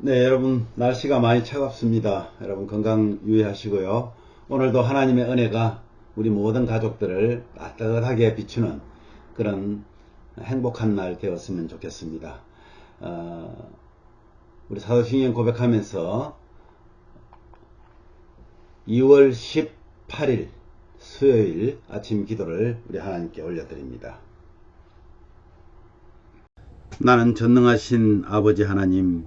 네, 여러분, 날씨가 많이 차갑습니다. 여러분, 건강 유의하시고요. 오늘도 하나님의 은혜가 우리 모든 가족들을 따뜻하게 비추는 그런 행복한 날 되었으면 좋겠습니다. 어, 우리 사도신경 고백하면서 2월 18일 수요일 아침 기도를 우리 하나님께 올려드립니다. 나는 전능하신 아버지 하나님,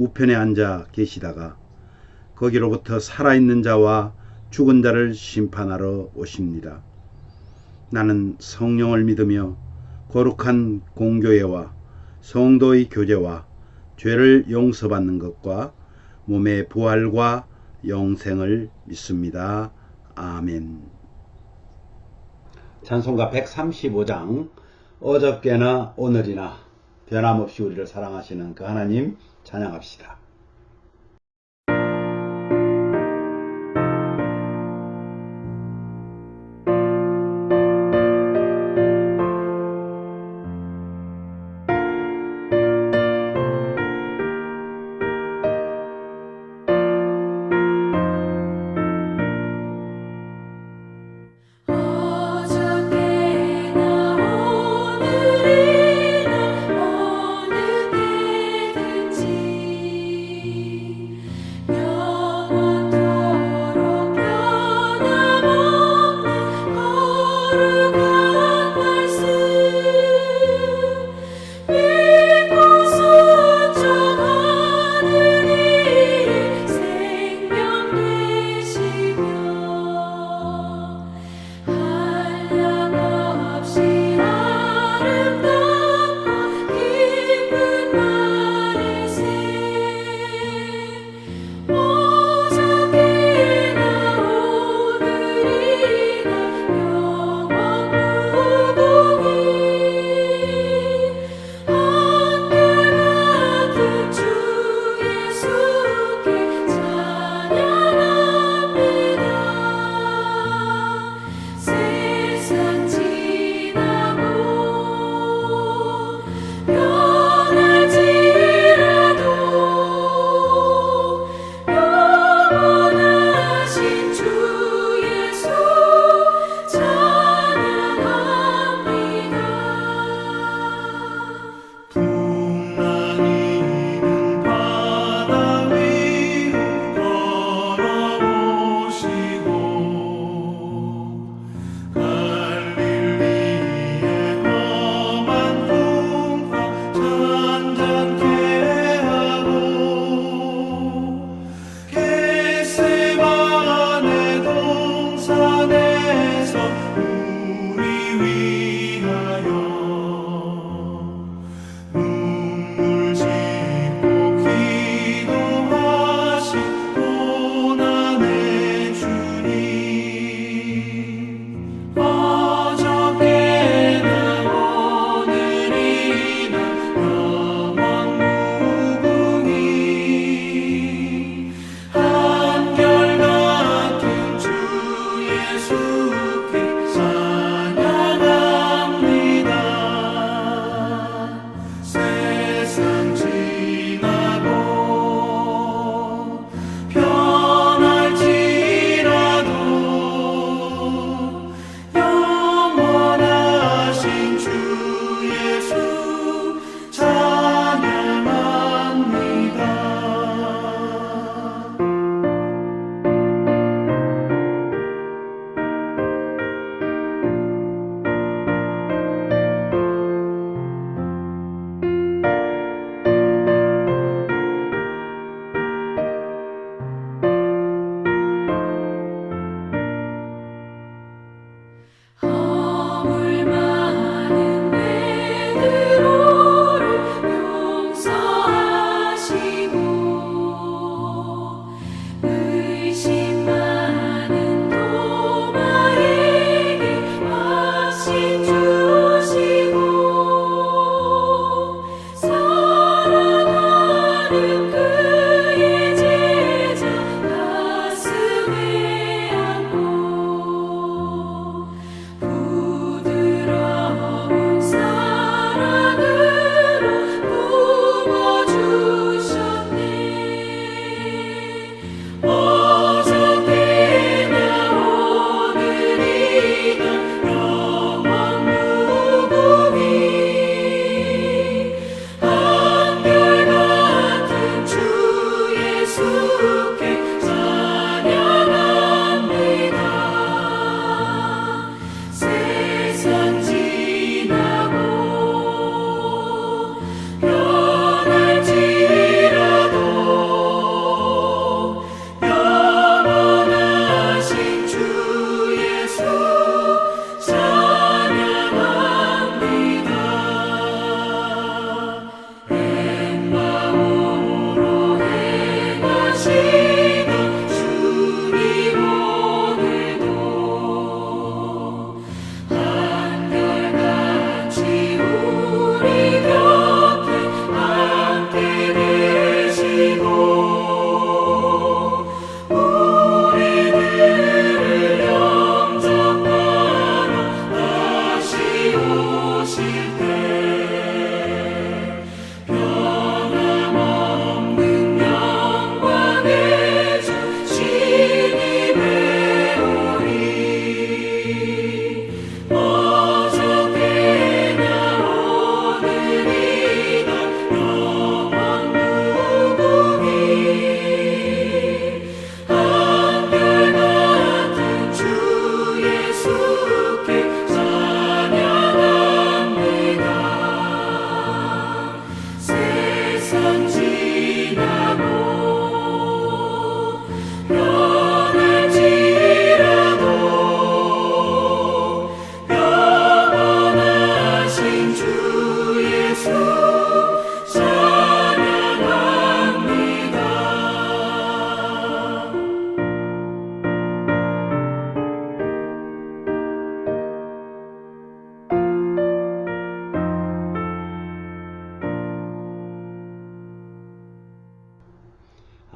우편에 앉아 계시다가 거기로부터 살아있는 자와 죽은 자를 심판하러 오십니다. 나는 성령을 믿으며 거룩한 공교회와 성도의 교제와 죄를 용서받는 것과 몸의 부활과 영생을 믿습니다. 아멘. 찬송가 135장 어저께나 오늘이나 변함없이 우리를 사랑하시는 그 하나님 찬양합시다.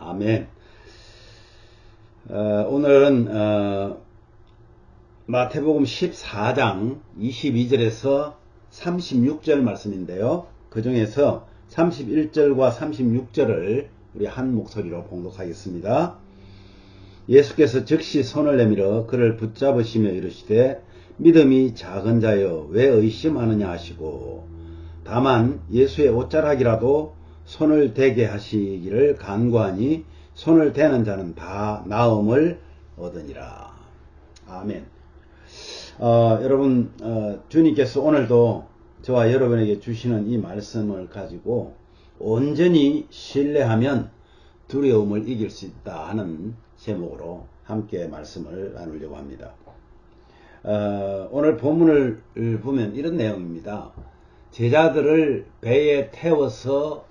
아멘. 어, 오늘은 어, 마태복음 14장 22절에서 36절 말씀인데요. 그 중에서 31절과 36절을 우리 한 목소리로 봉독하겠습니다. 예수께서 즉시 손을 내밀어 그를 붙잡으시며 이르시되 믿음이 작은 자여 왜 의심하느냐 하시고 다만 예수의 옷자락이라도 손을 대게 하시기를 간구하니 손을 대는 자는 다 나음을 얻으니라. 아멘. 어, 여러분 어, 주님께서 오늘도 저와 여러분에게 주시는 이 말씀을 가지고 온전히 신뢰하면 두려움을 이길 수 있다 하는 제목으로 함께 말씀을 나누려고 합니다. 어, 오늘 본문을 보면 이런 내용입니다. 제자들을 배에 태워서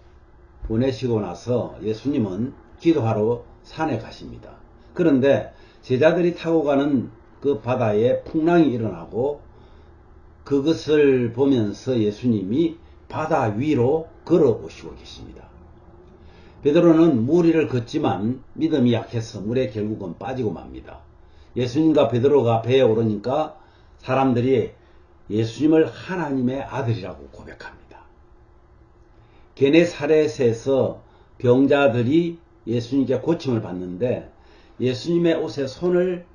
보내시고 나서 예수님은 기도하러 산에 가십니다. 그런데 제자들이 타고 가는 그 바다에 풍랑이 일어나고 그것을 보면서 예수님이 바다 위로 걸어 오시고 계십니다. 베드로는 무리를 걷지만 믿음이 약해서 물에 결국은 빠지고 맙니다. 예수님과 베드로가 배에 오르니까 사람들이 예수님을 하나님의 아들이라고 고백합니다. 게네사렛에서 병자들이 예수님께 고침을 받는데 예수님의 옷에 손을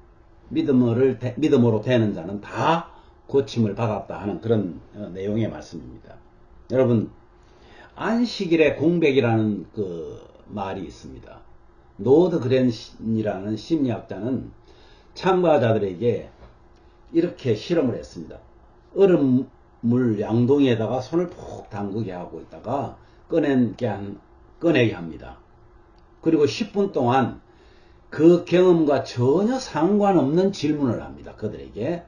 믿음으로, 믿음으로 대는 자는 다 고침을 받았다 하는 그런 어, 내용의 말씀입니다. 여러분 안식일의 공백이라는 그 말이 있습니다. 노드 그랜이라는 심리학자는 참가자들에게 이렇게 실험을 했습니다. 얼음물 양동이에다가 손을 푹 담그게 하고 있다가 꺼내게, 한, 꺼내게 합니다. 그리고 10분 동안 그 경험과 전혀 상관없는 질문을 합니다. 그들에게.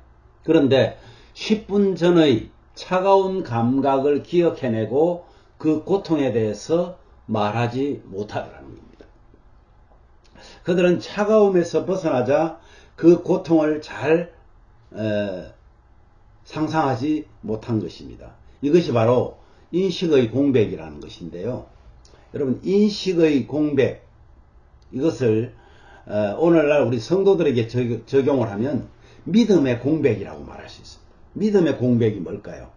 그런데 10분 전의 차가운 감각을 기억해내고 그 고통에 대해서 말하지 못하더라는 겁니다. 그들은 차가움에서 벗어나자 그 고통을 잘 에, 상상하지 못한 것입니다. 이것이 바로 인식의 공백이라는 것인데요. 여러분 인식의 공백 이것을 어, 오늘날 우리 성도들에게 적용을 하면 믿음의 공백이라고 말할 수 있습니다. 믿음의 공백이 뭘까요?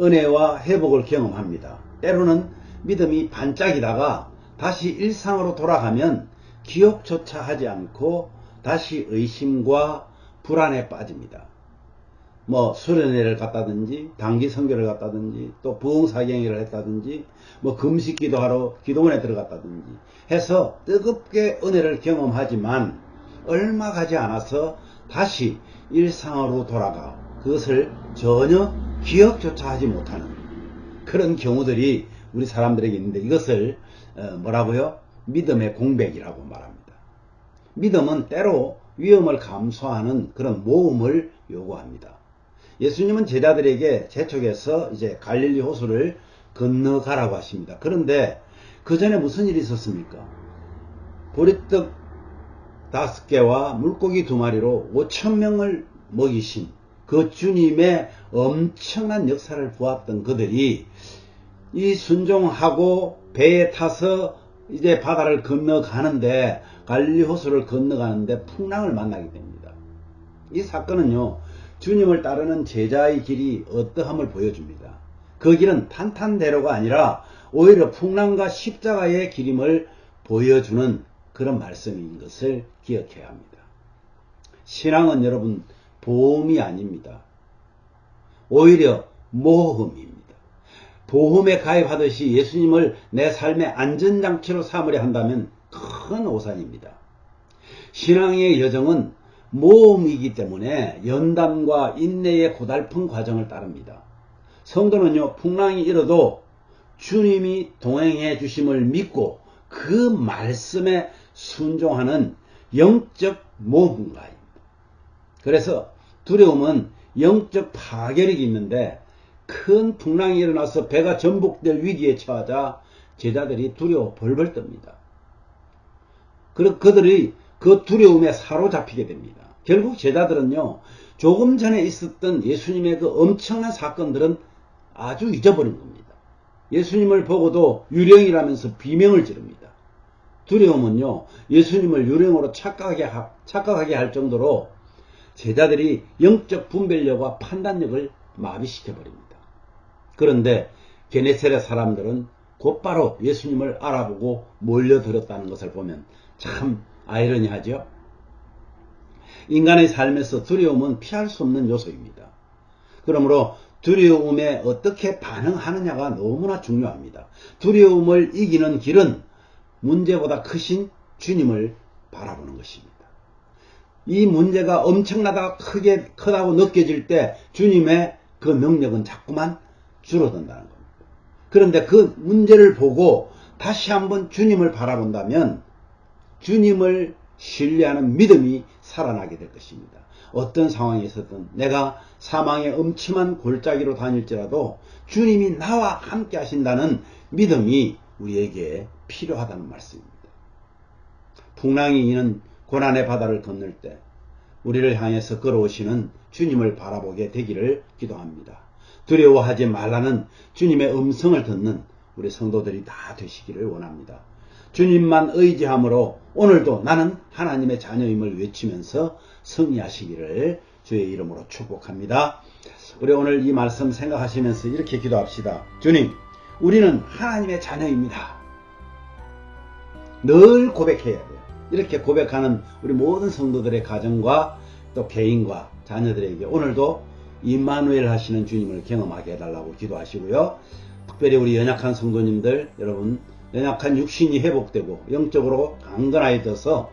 은혜와 회복을 경험합니다. 때로는 믿음이 반짝이다가 다시 일상으로 돌아가면 기억조차 하지 않고 다시 의심과 불안에 빠집니다. 뭐 수련회를 갔다든지 단기 선교를 갔다든지 또 부흥사경회를 했다든지 뭐 금식 기도 하러 기도원에 들어갔다든지 해서 뜨겁게 은혜를 경험하지만 얼마 가지 않아서 다시 일상으로 돌아가 그것을 전혀 기억조차 하지 못하는 그런 경우들이 우리 사람들에게 있는데 이것을 어, 뭐라고요? 믿음의 공백이라고 말합니다. 믿음은 때로 위험을 감수하는 그런 모험을 요구합니다. 예수님은 제자들에게 재촉해서 이제 갈릴리 호수를 건너가라고 하십니다. 그런데 그 전에 무슨 일이 있었습니까? 보리떡 다섯 개와 물고기 두 마리로 5천 명을 먹이신 그 주님의 엄청난 역사를 보았던 그들이 이 순종하고 배에 타서 이제 바다를 건너가는데 갈릴리 호수를 건너가는데 풍랑을 만나게 됩니다. 이 사건은요 주님을 따르는 제자의 길이 어떠함을 보여줍니다. 그 길은 탄탄대로가 아니라 오히려 풍랑과 십자가의 길임을 보여주는 그런 말씀인 것을 기억해야 합니다. 신앙은 여러분 보험이 아닙니다. 오히려 모험입니다. 보험에 가입하듯이 예수님을 내 삶의 안전장치로 삼으려 한다면 큰 오산입니다. 신앙의 여정은 모험이기 때문에 연담과 인내의 고달픈 과정을 따릅니다. 성도는요, 풍랑이 일어도 주님이 동행해 주심을 믿고 그 말씀에 순종하는 영적 모험가입니다. 그래서 두려움은 영적 파괴력이 있는데 큰 풍랑이 일어나서 배가 전복될 위기에 처하자 제자들이 두려워 벌벌 떱니다. 그리고 그들이 그 두려움에 사로잡히게 됩니다. 결국 제자들은요, 조금 전에 있었던 예수님의 그 엄청난 사건들은 아주 잊어버린 겁니다. 예수님을 보고도 유령이라면서 비명을 지릅니다. 두려움은요, 예수님을 유령으로 착각하게, 하- 착각하게 할 정도로 제자들이 영적 분별력과 판단력을 마비시켜 버립니다. 그런데 게네세레 사람들은 곧바로 예수님을 알아보고 몰려들었다는 것을 보면 참 아이러니하죠. 인간의 삶에서 두려움은 피할 수 없는 요소입니다. 그러므로 두려움에 어떻게 반응하느냐가 너무나 중요합니다. 두려움을 이기는 길은 문제보다 크신 주님을 바라보는 것입니다. 이 문제가 엄청나다 크게 크다고 느껴질 때 주님의 그 능력은 자꾸만 줄어든다는 겁니다. 그런데 그 문제를 보고 다시 한번 주님을 바라본다면 주님을 신뢰하는 믿음이 살아나게 될 것입니다. 어떤 상황에 있었든 내가 사망의 음침한 골짜기로 다닐지라도 주님이 나와 함께 하신다는 믿음이 우리에게 필요하다는 말씀입니다. 풍랑이 이는 고난의 바다를 건널 때 우리를 향해서 걸어오시는 주님을 바라보게 되기를 기도합니다. 두려워하지 말라는 주님의 음성을 듣는 우리 성도들이 다 되시기를 원합니다. 주님만 의지함으로 오늘도 나는 하나님의 자녀임을 외치면서 승리하시기를 주의 이름으로 축복합니다. 우리 오늘 이 말씀 생각하시면서 이렇게 기도합시다. 주님, 우리는 하나님의 자녀입니다. 늘 고백해야 돼요. 이렇게 고백하는 우리 모든 성도들의 가정과 또 개인과 자녀들에게 오늘도 임마누엘 하시는 주님을 경험하게 해달라고 기도하시고요. 특별히 우리 연약한 성도님들 여러분 연약한 육신이 회복되고 영적으로 강건하여져서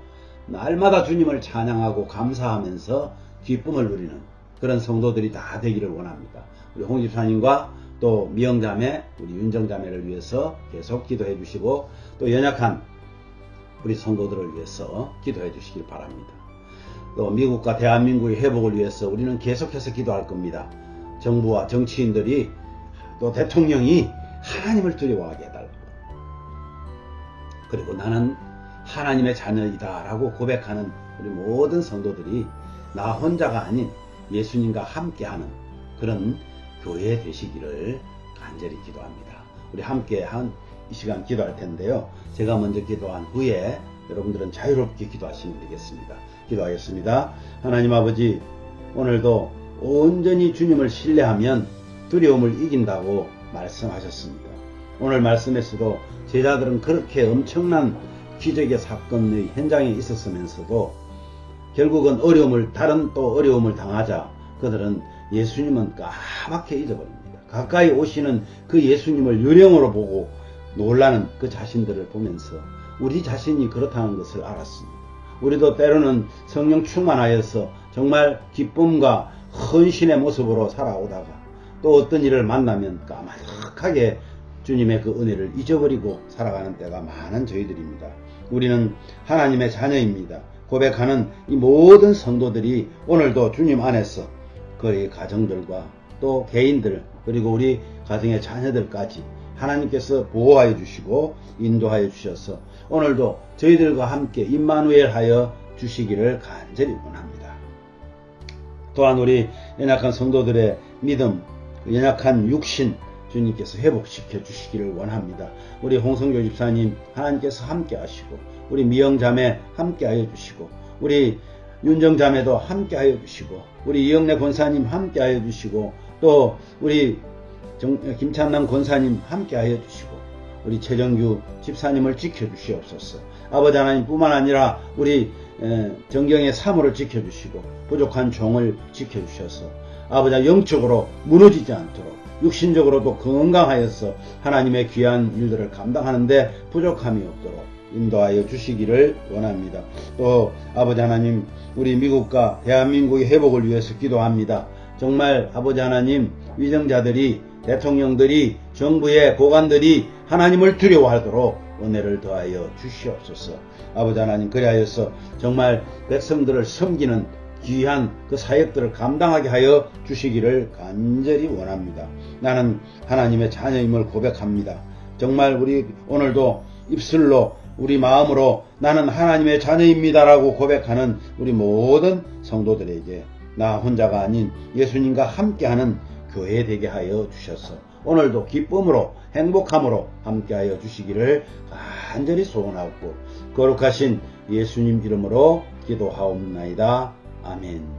날마다 주님을 찬양하고 감사하면서 기쁨을 누리는 그런 성도들이 다 되기를 원합니다. 우리 홍 집사님과 또 미영자매, 우리 윤정자매를 위해서 계속 기도해 주시고 또 연약한 우리 성도들을 위해서 기도해 주시길 바랍니다. 또 미국과 대한민국의 회복을 위해서 우리는 계속해서 기도할 겁니다. 정부와 정치인들이 또 대통령이 하나님을 두려워하게. 그리고 나는 하나님의 자녀이다 라고 고백하는 우리 모든 성도들이 나 혼자가 아닌 예수님과 함께하는 그런 교회 되시기를 간절히 기도합니다. 우리 함께 한 이 시간 기도할 텐데요. 제가 먼저 기도한 후에 여러분들은 자유롭게 기도하시면 되겠습니다. 기도하겠습니다. 하나님 아버지, 오늘도 온전히 주님을 신뢰하면 두려움을 이긴다고 말씀하셨습니다. 오늘 말씀에서도 제자들은 그렇게 엄청난 기적의 사건의 현장에 있었으면서도 결국은 어려움을 다른 또 어려움을 당하자 그들은 예수님은 까맣게 잊어버립니다. 가까이 오시는 그 예수님을 유령으로 보고 놀라는 그 자신들을 보면서 우리 자신이 그렇다는 것을 알았습니다. 우리도 때로는 성령 충만하여서 정말 기쁨과 헌신의 모습으로 살아오다가 또 어떤 일을 만나면 까마득하게 주님의 그 은혜를 잊어버리고 살아가는 때가 많은 저희들입니다. 우리는 하나님의 자녀입니다. 고백하는 이 모든 성도들이 오늘도 주님 안에서 그의 가정들과 또 개인들 그리고 우리 가정의 자녀들까지 하나님께서 보호하여 주시고 인도하여 주셔서 오늘도 저희들과 함께 임마누엘 하여 주시기를 간절히 원합니다. 또한 우리 연약한 성도들의 믿음, 연약한 육신 주님께서 회복시켜 주시기를 원합니다. 우리 홍성교 집사님 하나님께서 함께 하시고 우리 미영자매 함께 하여 주시고 우리 윤정자매도 함께 하여 주시고 우리 이영래 권사님 함께 하여 주시고 또 우리 정- 김찬남 권사님 함께 하여 주시고 우리 최정규 집사님을 지켜 주시옵소서. 아버지 하나님뿐만 아니라 우리 에, 정경의 사물을 지켜 주시고 부족한 종을 지켜 주셔서 아버지 영적으로 무너지지 않도록 육신적으로도 건강하여서 하나님의 귀한 일들을 감당하는데 부족함이 없도록 인도하여 주시기를 원합니다. 또 아버지 하나님 우리 미국과 대한민국의 회복을 위해서 기도합니다. 정말 아버지 하나님 위정자들이 대통령들이 정부의 고관들이 하나님을 두려워하도록 은혜를 더하여 주시옵소서. 아버지 하나님 그리하여서 정말 백성들을 섬기는 귀한 그 사역들을 감당하게 하여 주시기를 간절히 원합니다. 나는 하나님의 자녀임을 고백합니다. 정말 우리 오늘도 입술로 우리 마음으로 나는 하나님의 자녀입니다라고 고백하는 우리 모든 성도들에게 나 혼자가 아닌 예수님과 함께하는 교회 되게 하여 주셔서 오늘도 기쁨으로 행복함으로 함께하여 주시기를 간절히 소원하고 거룩하신 예수님 이름으로 기도하옵나이다. 아멘.